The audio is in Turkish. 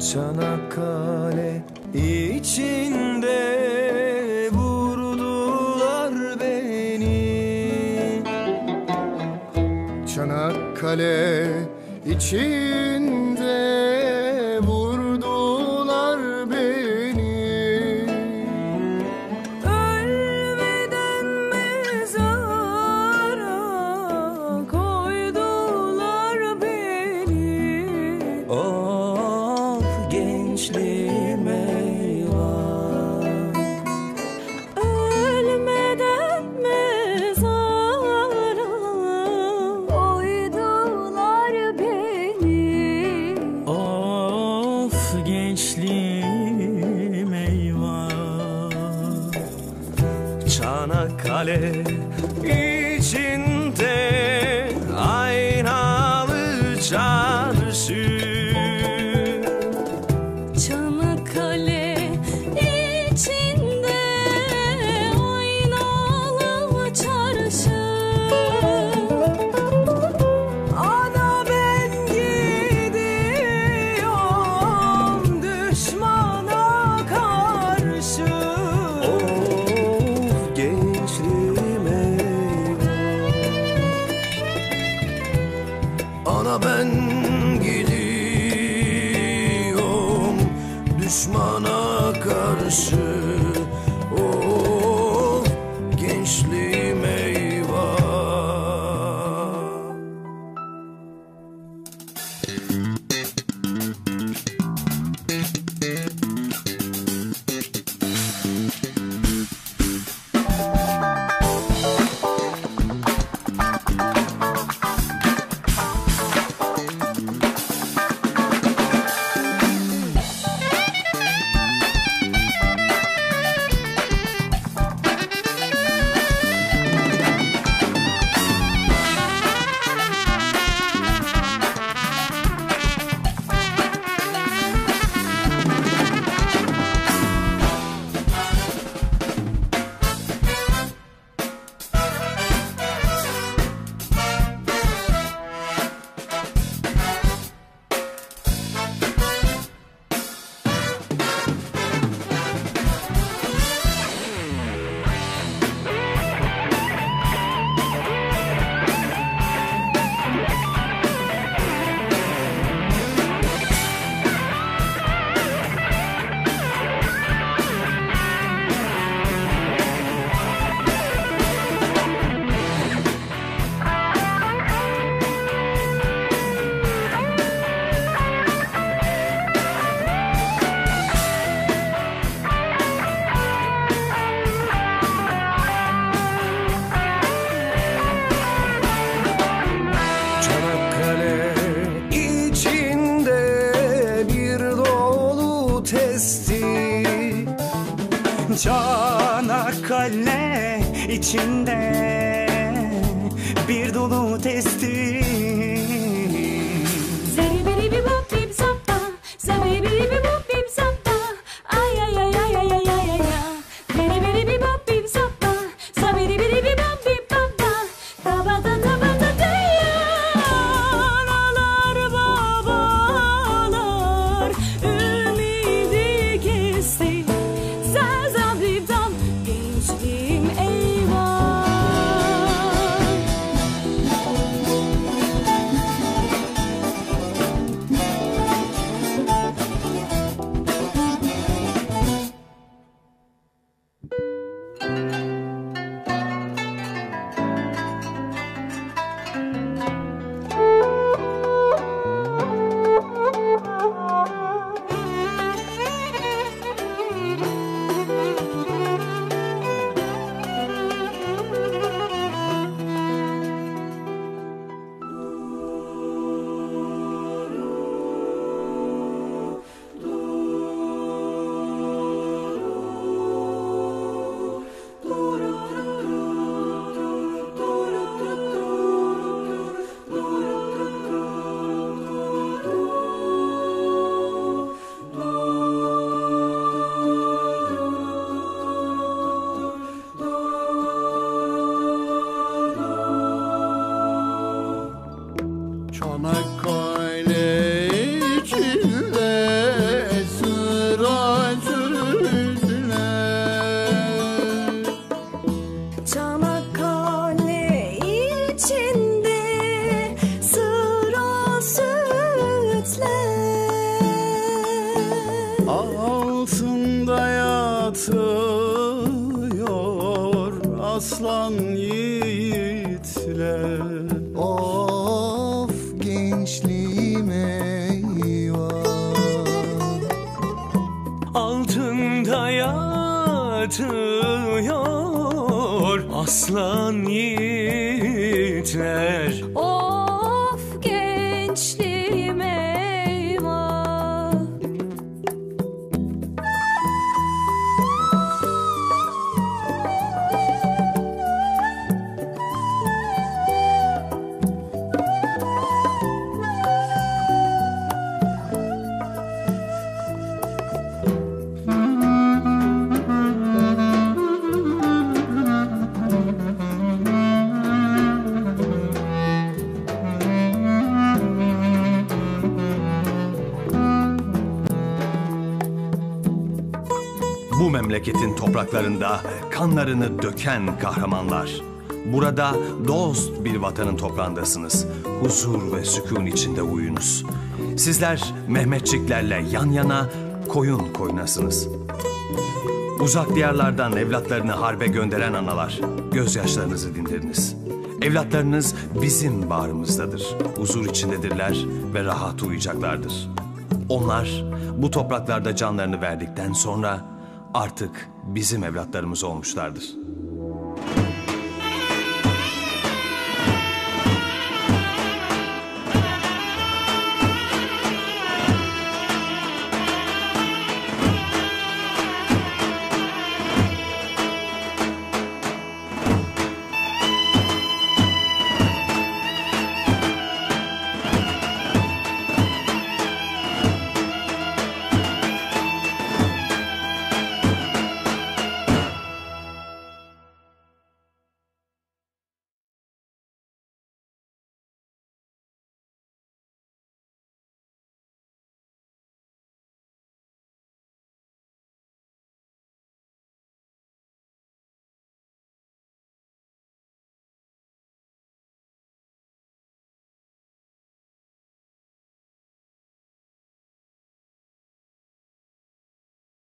Çanakkale içinde vurdular beni. Çanakkale için içinde Düşmana ben gidiyorum Düşmana karşı. içinde bir dolu testi Çanakkale içinde sıra sürdüler Çanakkale içinde sıra sürdüler Altında yatıyor aslan yatıyor aslan yiğitler memleketin topraklarında kanlarını döken kahramanlar. Burada dost bir vatanın toprağındasınız. Huzur ve sükun içinde uyunuz. Sizler Mehmetçiklerle yan yana koyun koynasınız. Uzak diyarlardan evlatlarını harbe gönderen analar, gözyaşlarınızı dindiriniz. Evlatlarınız bizim bağrımızdadır. Huzur içindedirler ve rahat uyuyacaklardır. Onlar bu topraklarda canlarını verdikten sonra artık bizim evlatlarımız olmuşlardır.